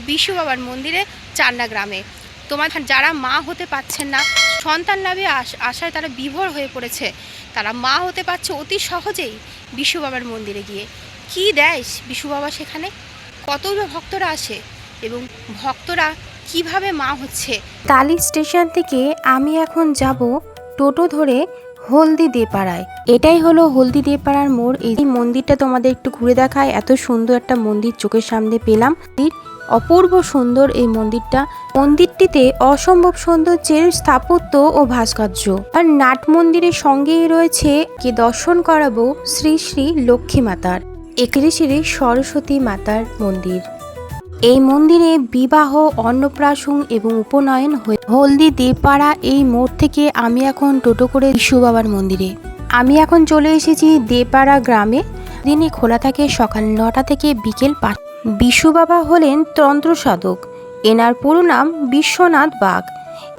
বিশু বাবার মন্দিরে চান্না গ্রামে। তোমার যারা মা হতে পারছেন না, সন্তান লাভে আশ- আশায় তারা বিভোর হয়ে পড়েছে। তারা মা হতে পারছে অতি সহজেই বিশু বাবার মন্দিরে গিয়ে। কি দেয় বিশু বাবা সেখানে? কতই বা ভক্তরা আসে এবং ভক্তরা কীভাবে মা হচ্ছে? তালি স্টেশন থেকে আমি এখন যাব টোটো ধরে হলদি দেপাড়ায়। এটাই হলো হলদি দেপাড়ার মোড়। এই মন্দিরটা তোমাদের একটু ঘুরে দেখায়। এত সুন্দর একটা মন্দির চোখের সামনে পেলাম। অপূর্ব সুন্দর এই মন্দিরটা। মন্দিরটিতে অসম্ভব সৌন্দর্যের স্থাপত্য ও ভাস্কর্য। আর নাট মন্দিরের সঙ্গেই রয়েছে কে দর্শন করাবো শ্রী শ্রী লক্ষ্মী মাতার একরি শ্রী সরস্বতী মাতার মন্দির। এই মন্দিরে বিবাহ, অন্নপ্রাশন এবং উপনয়ন হলদি দেপাড়া এই মোড় থেকে আমি এখন টোটো করে বিশু বাবার মন্দিরে। আমি এখন চলে এসেছি দেপাড়া গ্রামে। দিনে খোলা থাকে সকাল নটা থেকে বিকেল পাঁচ বিশু বাবা হলেন তন্ত্র সাধক এনার পুরো নাম বিশ্বনাথ বাঘ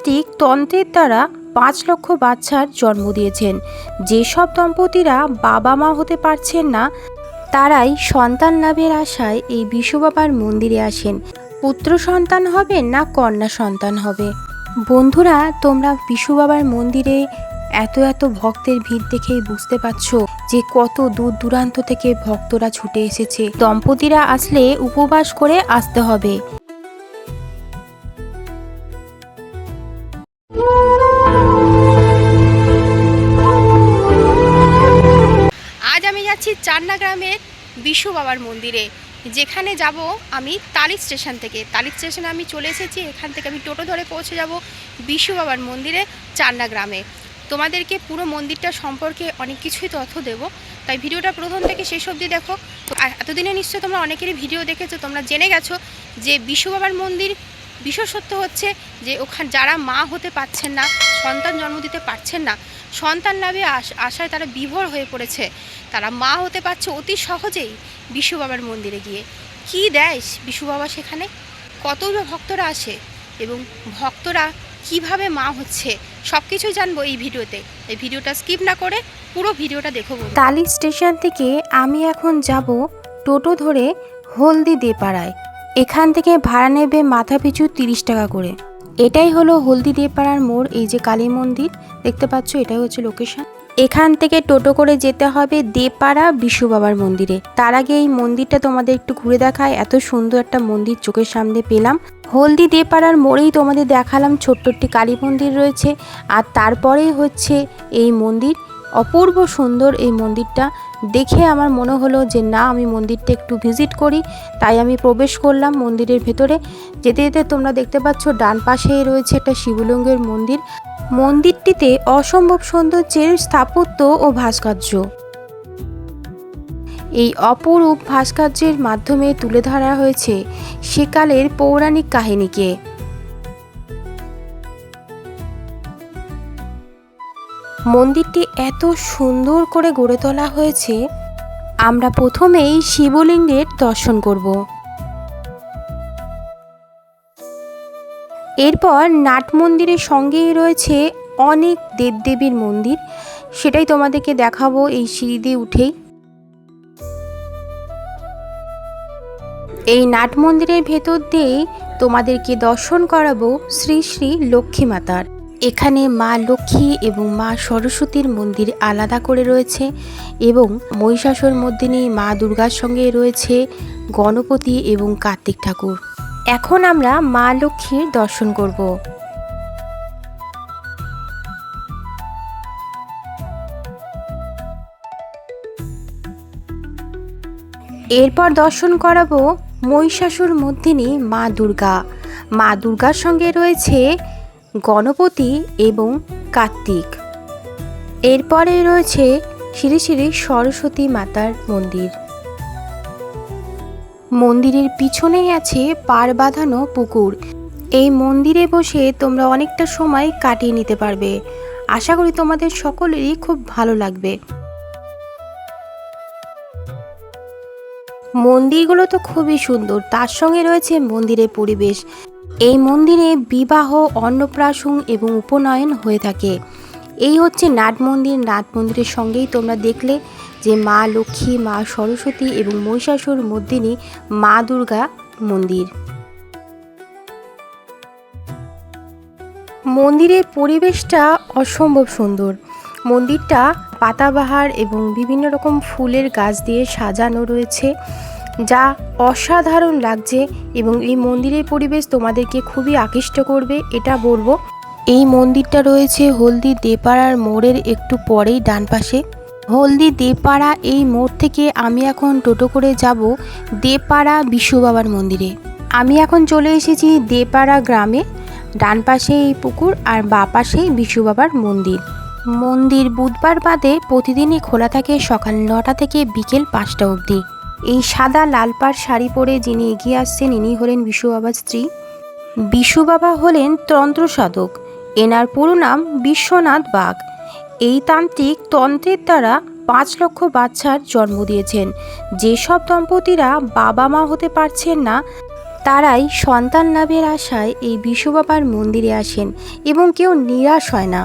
ঠিক তন্ত্রের দ্বারা পাঁচ লক্ষ বাচ্চার জন্ম দিয়েছেন। যেসব দম্পতিরা বাবা মা হতে পারছেন না, তারাই সন্তান লাভের আশায় এই বিশু বাবার মন্দিরে আসেন। পুত্র সন্তান হবে না কন্যা সন্তান হবে? বন্ধুরা, তোমরা বিশু বাবার মন্দিরে এত এত ভক্তের ভিড় দেখেই বুঝতে পারছ যে কত দূর দূরান্ত থেকে ভক্তরা ছুটে এসেছে। দম্পতিরা আসলে উপবাস করে আসতে হবে। আজ আমি যাচ্ছি চান্না গ্রামের বিশু বাবার মন্দিরে। যেখানে যাব আমি তালি স্টেশন থেকে। তালি স্টেশনে আমি চলে এসেছি। এখান থেকে আমি টোটো ধরে পৌঁছে যাব বিশু বাবার মন্দিরে চান্না গ্রামে। তোমাদেরকে পুরো মন্দিরটা সম্পর্কে অনেক কিছুই তথ্য দেব। তাই ভিডিওটা প্রথম থেকে শেষ অবধি দেখো। এতদিনে নিশ্চয়ই তোমরা অনেকেরই ভিডিও দেখেছ। তোমরা জেনে গেছো যে বিশু বাবার মন্দির বিশেষত্ব হচ্ছে যে ওখানে যারা মা হতে পারছেন না, সন্তান জন্ম দিতে পারছেন না, সন্তান লাভে আশায় তারা বিভোর হয়ে পড়েছে। তারা মা হতে পারছে অতি সহজেই বিশু বাবার মন্দিরে গিয়ে। কি দেয় বিশু বাবা সেখানে? কতই বা ভক্তরা আসে এবং ভক্তরা কীভাবে মা হচ্ছে সব কিছুই জানব এই ভিডিওতে। এই ভিডিওটা স্কিপ না করে পুরো ভিডিওটা দেখো। তালি স্টেশন থেকে আমি এখন যাব টোটো ধরে হলদি দেপাড়ায়। এখান থেকে ভাড়া নেবে মাথা পিছু তিরিশ টাকা করে। এটাই হলো হলদি দেপাড়ার মোড়, এই যে কালী মন্দির, দেখতে পাচ্ছ এটাই হচ্ছে লোকেশন এখান থেকে টোটো করে যেতে হবে দেপাড়া বিশু বাবার মন্দিরে। তার আগে এই মন্দিরটা তোমাদের একটু ঘুরে দেখায়, এত সুন্দর একটা মন্দির চোখের সামনে পেলাম। হলদি দেপাড়ার মোড়েই তোমাদের দেখালাম ছোট্ট একটি কালী মন্দির রয়েছে। আর তারপরেই হচ্ছে এই মন্দির। অপূর্ব সুন্দর এই মন্দিরটা। দেখে আমার মনে হলো যে, না, আমি মন্দিরটা একটু ভিজিট করি। তাই আমি প্রবেশ করলাম মন্দিরের ভেতরে। যেতে যেতে তোমরা দেখতে পাচ্ছ, ডান পাশেই রয়েছে একটা শিবলিঙ্গের মন্দির। মন্দিরটিতে অসম্ভব সৌন্দর্যের স্থাপত্য ও ভাস্কর্য। এই অপরূপ ভাস্কর্যের মাধ্যমে তুলে ধরা হয়েছে সেকালের পৌরাণিক কাহিনীকে। মন্দিরটি এত সুন্দর করে গড়ে তোলা হয়েছে, আমরা প্রথমেই শিবলিঙ্গের দর্শন করব। এরপর নাট মন্দিরের সঙ্গেই রয়েছে অনেক দেবদেবীর মন্দির, সেটাই তোমাদেরকে দেখাবো এই সিঁড়ি দিয়ে উঠেই। এই নাট মন্দিরের ভেতর দিয়েই তোমাদেরকে দর্শন করাবো শ্রী শ্রী লক্ষ্মী মাতার। এখানে মা লক্ষ্মী এবং মা সরস্বতীর মন্দির আলাদা করে রয়েছে এবং মহিষাসুর মর্দিনী মা দুর্গার সঙ্গে রয়েছে গণপতি এবং কার্তিক ঠাকুর। এখন আমরা মা লক্ষ্মীর দর্শন করব। এরপর দর্শন করাবো মহিষাসুর মধ্যিনী মা দুর্গা। মা দুর্গার সঙ্গে রয়েছে গণপতি এবং কার্তিক। এরপরে রয়েছে শ্রী শ্রী সরস্বতী মাতার মন্দির। মন্দিরের পিছনেই আছে পার বাঁধানো পুকুর। এই মন্দিরে বসে তোমরা অনেকটা সময় কাটিয়ে নিতে পারবে। আশা করি তোমাদের সকলেরই খুব ভালো লাগবে। মন্দিরগুলো তো খুবই সুন্দর। তার সঙ্গে রয়েছে মন্দিরের পরিবেশ। এই মন্দিরে বিবাহ, অন্নপ্রাশন এবং উপনয়ন হয়ে থাকে। এই হচ্ছে নাট মন্দির। নাট মন্দিরের সঙ্গেই তোমরা দেখলে যে মা লক্ষ্মী, মা সরস্বতী এবং মহিষাসুর মদ্দিনী মা দুর্গা মন্দির। মন্দিরের পরিবেশটা অসম্ভব সুন্দর। মন্দিরটা পাতাবাহার এবং বিভিন্ন রকম ফুলের গাছ দিয়ে সাজানো রয়েছে, যা অসাধারণ লাগছে এবং এই মন্দিরের পরিবেশ তোমাদেরকে খুবই আকৃষ্ট করবে, এটা বলব। এই মন্দিরটা রয়েছে হলদি দেপাড়ার মোড়ের একটু পরেই ডান পাশে। হলদি দেপাড়া এই মোড় থেকে আমি এখন টোটো করে যাব দেপাড়া বিশু বাবার মন্দিরে। আমি এখন চলে এসেছি দেপাড়া গ্রামে, ডান পাশে এই পুকুর আর বা পাশে বিশু বাবার মন্দির। মন্দির বুধবার বাদে প্রতিদিনই খোলা থাকে সকাল নটা থেকে বিকেল পাঁচটা অবধি। এই সাদা লাল পাড় শাড়ি পরে যিনি এগিয়ে আসছেন, ইনি হলেন বিশু বাবার স্ত্রী। বিশু বাবা হলেন তন্ত্র সাধক। এনার পুরো নাম বিশ্বনাথ বাঘ এই তান্ত্রিক তন্ত্রের দ্বারা পাঁচ লক্ষ বাচ্চার জন্ম দিয়েছেন। যেসব দম্পতিরা বাবা মা হতে পারছেন না, তারাই সন্তান লাভের আশায় এই বিশু বাবার মন্দিরে আসেন এবং কেউ নিরাশ হয় না।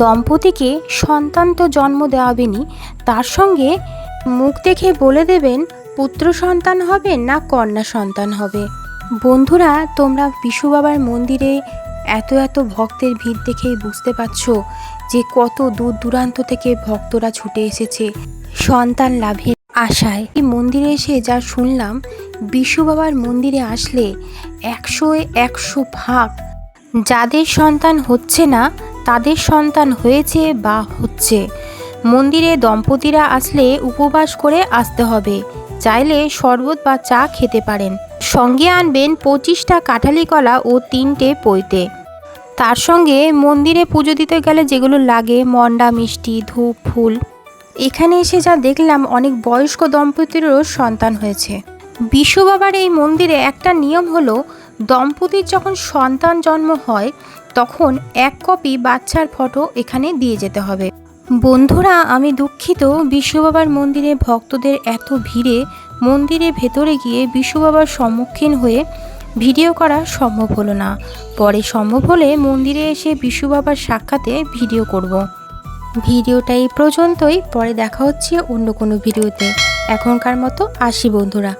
দম্পতিকে সন্তান তো জন্ম দেওয়াবেনই তার সঙ্গে মুখ দেখে বলে দেবেন, পুত্র সন্তান হবে না কন্যা সন্তান হবে। বন্ধুরা, তোমরা বিশু বাবার মন্দিরে এত এত ভক্তের ভিড় দেখেই বুঝতে পারছ যে কত দূর দূরান্ত থেকে ভক্তরা ছুটে এসেছে সন্তান লাভের আশায়। এই মন্দিরে এসে যা শুনলাম, বিশু বাবার মন্দিরে আসলে একশোয় একশো ভাগ যাদের সন্তান হচ্ছে না তাদের সন্তান হয়েছে বা হচ্ছে। মন্দিরে দম্পতিরা আসলে উপবাস করে আসতে হবে। চাইলে শরবত বা চা খেতে পারেন। সঙ্গে আনবেন পঁচিশটা কাঁঠালি কলা ও তিনটে পৈতে। তার সঙ্গে মন্দিরে পুজো দিতে গেলে যেগুলো লাগে, মন্ডা, মিষ্টি, ধূপ, ফুল। এখানে এসে যা দেখলাম, অনেক বয়স্ক দম্পতিরও সন্তান হয়েছে। বিশু বাবার এই মন্দিরে একটা নিয়ম হলো, দম্পতির যখন সন্তান জন্ম হয় তখন এক কপি বাচ্চার ফটো এখানে দিয়ে যেতে হবে। বন্ধুরা, আমি দুঃখিত, বিশ্ববাবার মন্দিরে ভক্তদের এত ভিড়ে মন্দিরে ভেতরে গিয়ে বিশ্ববাবার সম্মুখীন হয়ে ভিডিও করা সম্ভব হলো না। পরে সম্ভব হলে মন্দিরে এসে বিশ্ববাবার সাক্ষাতে ভিডিও করব। ভিডিওটা এই পর্যন্তই, পরে দেখা হচ্ছে অন্য কোনো ভিডিওতে। এখনকার মতো আসি বন্ধুরা।